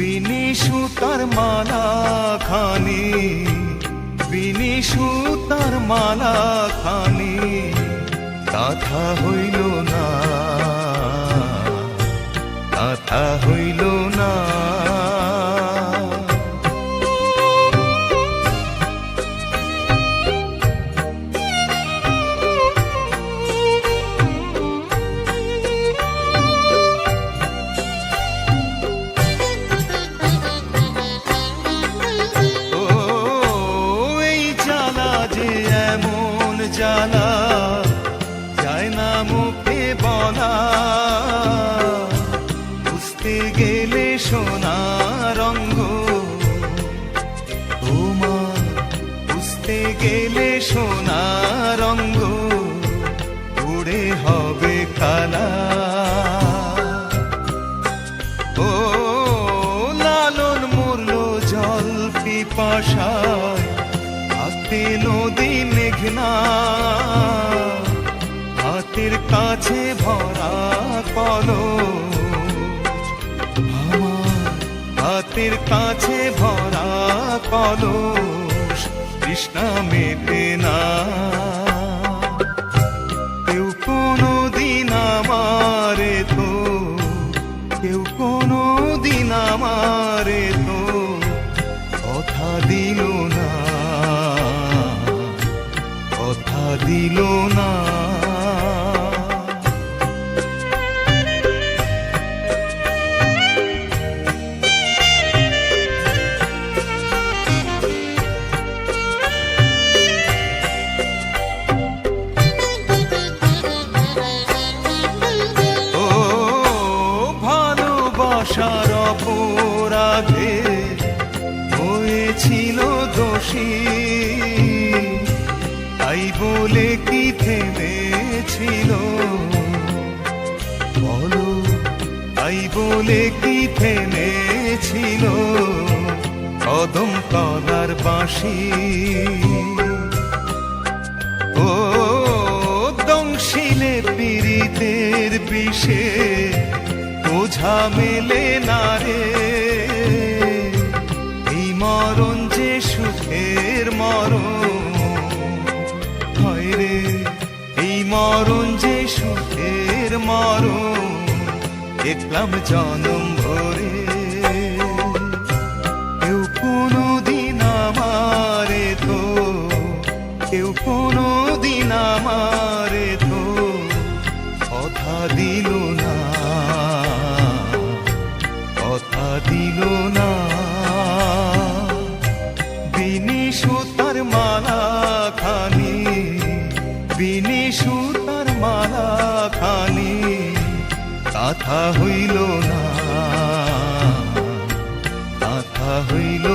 বিনি সুতার মালা খানি বিনি সুতার মালা খানি কথা হইল না কথা হইল জ্বালা যায় না মুখে বলা। বুঝতে গেলে সোনা রঙ্গ। তোমার বুঝতে গেলে সোনা রঙ্গ। উড়ে হবে কালা। ও লালন মরল জল পিপাসায়। হাতে নদী মেঘনা। হাতের কাছে ভরা কলো আমার হাতের কাছে ভরা কলস। কৃষ্ণা মেটে না। কেউ কোনো দিন আমারে তো, কেউ কোনো দিন আমারে তো কথা দিল দিল না। ভালোবাসার অপরাধে হয়েছিল দোষী। তাই বলে কি থেমেছিল? বলো, তাই বলে কি থেমেছিল? কদম কলার বাঁশি। ও, দংশিলে পীড়িতের বিষে বোঝা মেলে না রে। এই মরণ যে সুখের মরণ মরণ যে সুখের মরণ, দেখলাম জনম ভরে। কেউ কোনো দিন আমারে তো, কেউ কোনো দিন আমারে তো কথা দিল না, কথা দিল না। কথা হইল না কথা হইল